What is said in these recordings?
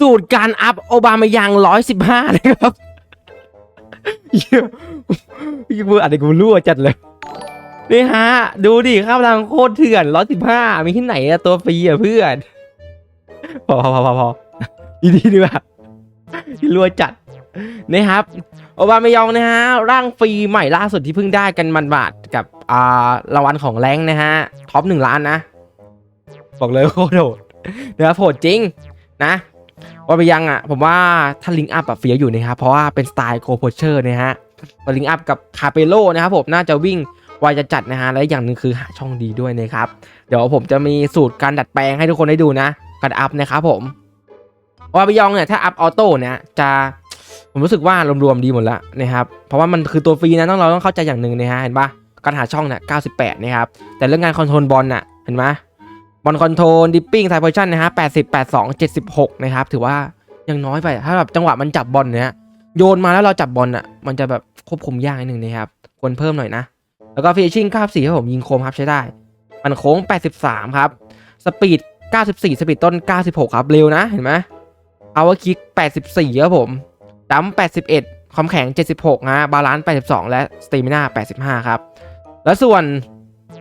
สูตรการอัพโอบามายังร้อยสิบห้านะครับเหี้ยยี่มืออะไรกูรั่วจัดเลย นี่ฮะ ดูดิข้าวรังโคตรเถื่อนร้อยสิบห้ามีที่ไหนอะตัวฟรีอะเพื่อนพอพอพอพอพอดีดีดีกว่ารั่วจัดนะครับโอบามายองนะฮะ ร่างฟรีใหม่ล่าสุดที่เพิ่งได้กันมันบาทกับอ่ารางวัลของแรงนะฮะ ท็อปหนึ่งล้านนะ บอกเลยโคตรโหดนะครับโหดจริงนะ โอบามายองอะ ผมว่าถ้าลิงก์อัพอะเฟียอยู่นะครับเพราะว่าเป็นสไตล์โคโพเชอร์นะฮะลิงก์อัพกับคาเปโลนะครับผมน่าจะวิ่งไวจะจัดนะฮะและอย่างหนึ่งคือหาช่องดีด้วยนะครับ เดี๋ยวผมจะมีสูตรการดัดแปลงให้ทุกคนได้ดูนะการอัพนะครับผมโอบามายองเนี่ยถ้าอัพออโต้เนี่ยจะผมรู้สึกว่ารวมๆดีหมดแล้วนะครับเพราะว่ามันคือตัวฟรีนะต้องเราต้องเข้าใจอย่างหนึ่งนะฮะเห็นปะการหาช่องเนี่ย98นะครับแต่เรื่องงานคอนโทรลบอลน่ะเห็นไหม อลคอนโทรลดิปปิ้งไทโพชั่นนะฮะ80 82 76นะครับ ถือว่ายังน้อยไปถ้าแบบจังหวะมันจับบอลเนี่ยโยนมาแล้วเราจับบอลอะ มันจะแบบควบคุมยากนิดนึงนะครับ ควรเพิ่มหน่อยนะ แล้วก็ฟิชชิ่ง94ครับผมยิงโคมครับใช้ได้ มันโค้ง83ครับ สปีด94สปีดต้น96ครับ เร็วนะ เห็นไหมเอาว่าคิก84ครับผมดัม81ความแข็ง76ฮะ บาลานซ์82และสเตมิน่า85ครับ แล้วส่วน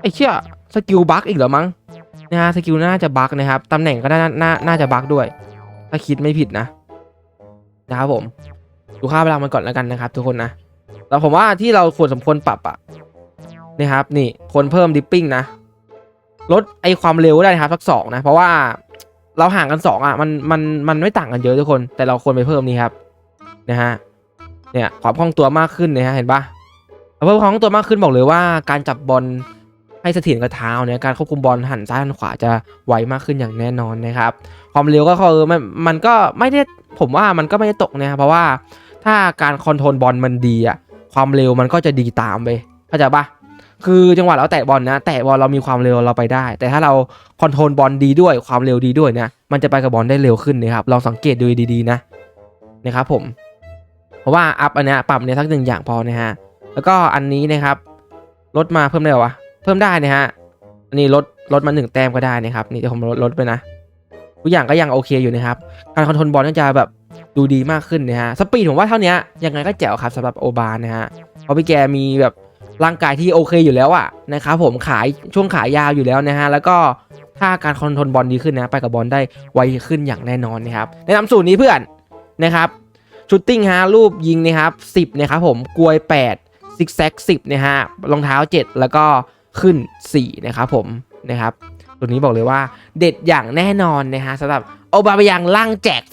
ไอ้เชี่ยสกิลบัคอีกเหรอมั้ง นะฮะสกิลน่าจะบัคนะครับตำแหน่งก็น่าน่าน่าจะบัคด้วย ถ้าคิดไม่ผิดนะ นะครับผมดูค่าพลังมันก่อนแล้วกันนะครับ ทุกคนนะแล้วผมว่าที่เราควรสมควรปรับอะนะครับ นี่ควรเพิ่มดิปปิ้งนะลดไอความเร็วได้นะครับสักสองนะ เพราะว่าเราห่างกันสองอะมันมันมันไม่ต่างกันเยอะทุกคน แต่เราควรไปเพิ่มนี่ครับนะฮะเนี่ยความคล่องตัวมากขึ้นนะฮะเห็นปะเพิ่มความคล่องตัวมากขึ้นบอกเลยว่าการจับบอล ให้เสถียรกับเท้าเนี่ยการควบคุมบอลหันซ้ายหันขวาจะไวมากขึ้นอย่างแน่นอนนะครับ ความเร็วก็คือมันมันก็ไม่ได้ผมว่ามันก็ไม่ได้ตกนะครับเพราะว่าถ้าการคอนโทรลบอลมันดีอะความเร็วมันก็จะดีตามไปเข้าใจปะคือจังหวะเราแตะบอลนะ แตะบอลเรามีความเร็วเราไปได้ แต่ถ้าเราคอนโทรลบอลดีด้วยความเร็วดีด้วยเนี่ยมันจะไปกับบอลได้เร็วขึ้นนะครับลองสังเกตดูดีๆนะนะครับผม เพราะว่าอัพอันนี้ปรับเนี่ยสักหนึ่งอย่างพอนะฮะแล้วก็อันนี้นะครับลดมาเพิ่มได้หรอวะ พิ่มได้นะฮะอันนี้ลดลดมาหนึ่งแต้มก็ได้นะครับ นี่เดี๋ยวผมลดลดไปนะทุกอย่างก็ยังโอเคอยู่นะครับการคอนโทรลบอลน่าจะแบบดูดีมากขึ้นนะฮะสปีดผมว่าเท่านี้ยังไงก็แจ๋วครับสำหรับโอบานนะฮะเพราะพี่แกมีแบบร่างกายที่โอเคอยู่แล้วอะนะครับผมขายช่วงขายยาวอยู่แล้วนะฮะแล้วก็ถ้าการคอนโทรลบอลดีขึ้นนะไปกับบอลได้ไวขึ้นอย่างแน่นอนนะครับแนะนำสูตรนี้เพื่อนนะครับชูตติ้งฮะรูปยิงนะครับ10นะครับผมกลวย 8ซิกแซก10นะฮะรองเท้า 7 แล้วก็ ขึ้น 4 นะครับผมนะครับ ตัวนี้บอกเลยว่าเด็ดอย่างแน่นอนนะฮะสำหรับโอบาบายังล่างแจก